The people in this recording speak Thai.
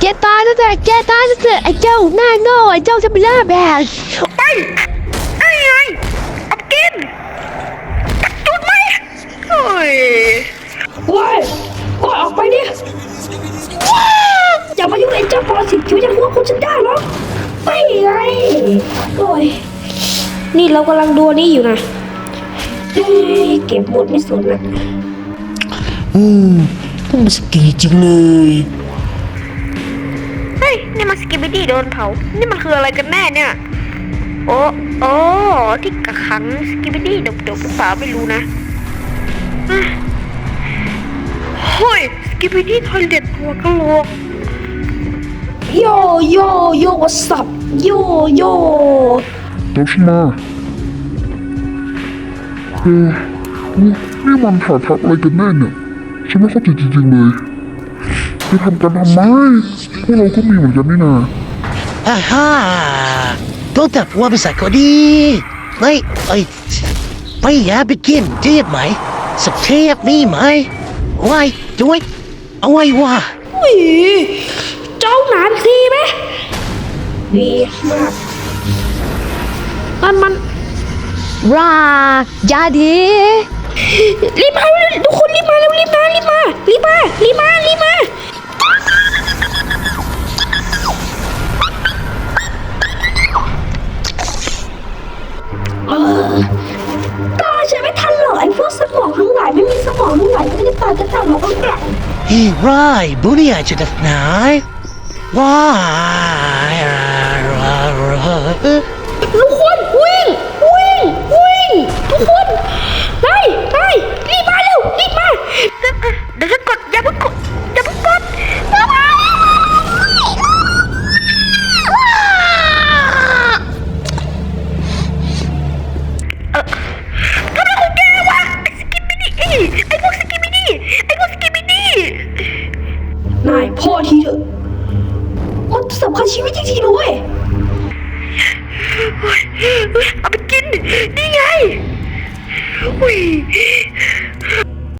แกตายแล้วแต่แกตายแล้วแต่ไอ้เจ้าหน้าโง่ไอ้เจ้าจะไปล่าแบกไปไอ้ไงเอากินจุดไหมโอ้ยโอ้ยโอ้ยออกไปดิอย่ามายุ่งไอ้เจ้าปรสิตอยู่ยังหัวคุณฉันได้หรอไปไงโอ้ยนี่เรากำลังดูอันนี้อยู่นะเอ้ยเก็บหมดไม่สนนะอืมพวกมันสกีจริงเลยเฮ้ย นี่มันสกิบบิดี้โดนเผา นี่มันคืออะไรกันแน่เนี่ย โอ้โอ้ที่กักขังสกิบบิดี้ดบๆหรือเปล่าไม่รู้นะอะเฮ้ยสกิบบิดี้ทอยเล็ตหัวกะโหลกโยโยโยสับโยโยแล้วใช่ไหมเออนี่นี่มันถ่ายทักอะไรกันแน่เนี่ยฉันไม่เข้าใจจริงๆเลย จะทำกันทำไมพวกเราก็มีเหมือนกันนี่นาฮ่าฮ่าต้องจับหัวไปใส่ก็ดีเฮ้ยเอ้ยไปอย่าไปกินเจ็บไหมสักเทปนี่ไหมไว้ด้วยเอาไว้ว่าอุ้ยเจ้าหนานทีไหมดีมากมันมันราอย่าดีรีบมา ว้ายเออทุกคนวิ่งวิ่งวิ่งทุกคนไปไปรีบมาเร็วรีบมาเดี๋ยวฉันกดอย่าเพิ่งกด นายพ่อทีเถอะมันสำคัญชีวิตจริงๆด้วยเอาไปกิน นี่ไงอุ้ย